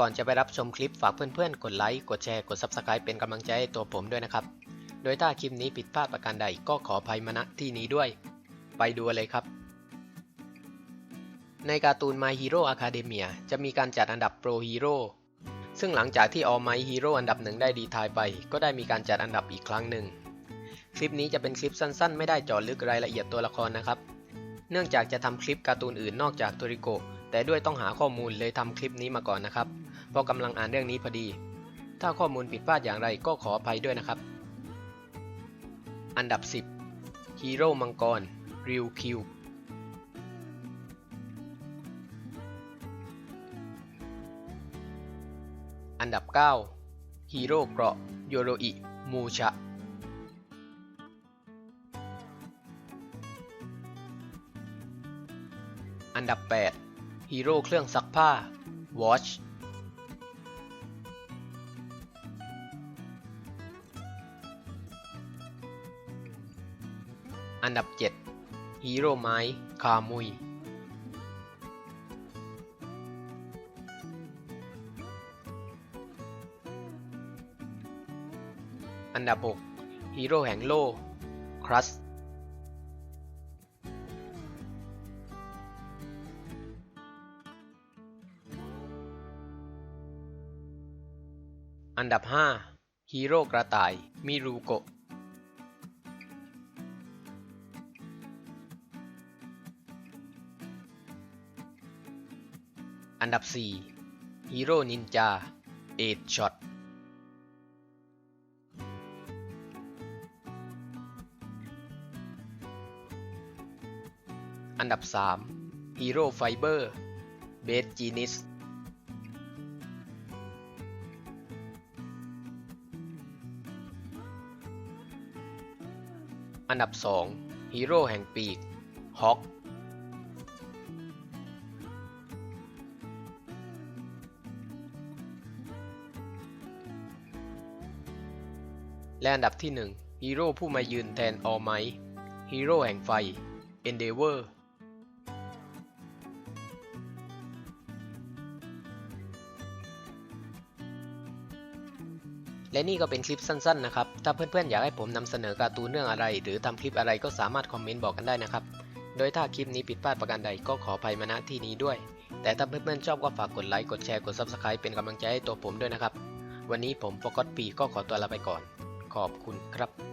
ก่อนจะไปรับชมคลิปฝากเพื่อนๆ กดไลค์ กดแชร์ กด Subscribe เป็นกำลังใจให้ตัวผมด้วยนะครับ โดยถ้าคลิปนี้ผิดพลาดประการใดก็ขออภัยมณที่นี้ด้วย ไปดูเลยครับ ในการ์ตูน My Hero Academia จะมีการจัดอันดับ Pro Hero ซึ่งหลังจากที่ All Might Hero อันดับหนึ่งได้ดีทายไป ก็ได้มีการจัดอันดับอีกครั้งหนึ่ง คลิปนี้จะเป็นคลิปสั้นๆ ไม่ได้เจาะลึกรายละเอียดตัวละครนะครับ เนื่องจากจะทำคลิปการ์ตูนอื่นนอกจากโทริโกแต่ด้วยต้องหาข้อมูลเลยทำคลิปนี้มาก่อนนะครับ เพราะกำลังอ่านเรื่องนี้พอดี ถ้าข้อมูลผิดพลาดอย่างไรก็ขออภัยด้วยนะครับ อันดับ 10 ฮีโร่มังกร ริวคิว อันดับ 9 ฮีโร่เกราะ โยโรอิ มูชะ อันดับ 8 ฮีโร่เครื่องซักผ้าว อันดับ 7 ฮีโร่ไม้คามุย อันดับ 6 ฮีโร่แห่งโลกครัสอันดับ 5 ฮีโร่กระต่าย มิรูโกะ อันดับ4ฮีโร่นินจาเอดช็อตอันดับ3ฮีโร่ไฟเบอร์เบสจีนิสอันดับ 2 ฮีโร่แห่งปีกฮอค และอันดับที่1ฮีโร่ผู้มายืนแทนออไมฮีโร่แห่งไฟเอนเดเวอร์และนี่ก็เป็นคลิปสั้นๆนะครับ ถ้าเพื่อนๆอยากให้ผมนำเสนอการ์ตูนเรื่องอะไร หรือทำคลิปอะไรก็สามารถคอมเมนต์บอกกันได้นะครับ โดยถ้าคลิปนี้ผิดพลาดประการใดก็ขออภัยมาณที่นี้ด้วย แต่ถ้าเพื่อนๆชอบก็ฝากกดไลค์ กดแชร์ กด Subscribe เป็นกำลังใจให้ตัวผมด้วยนะครับ วันนี้ผมโฟกัสปีก็ขอตัวลาไปก่อน ขอบคุณครับ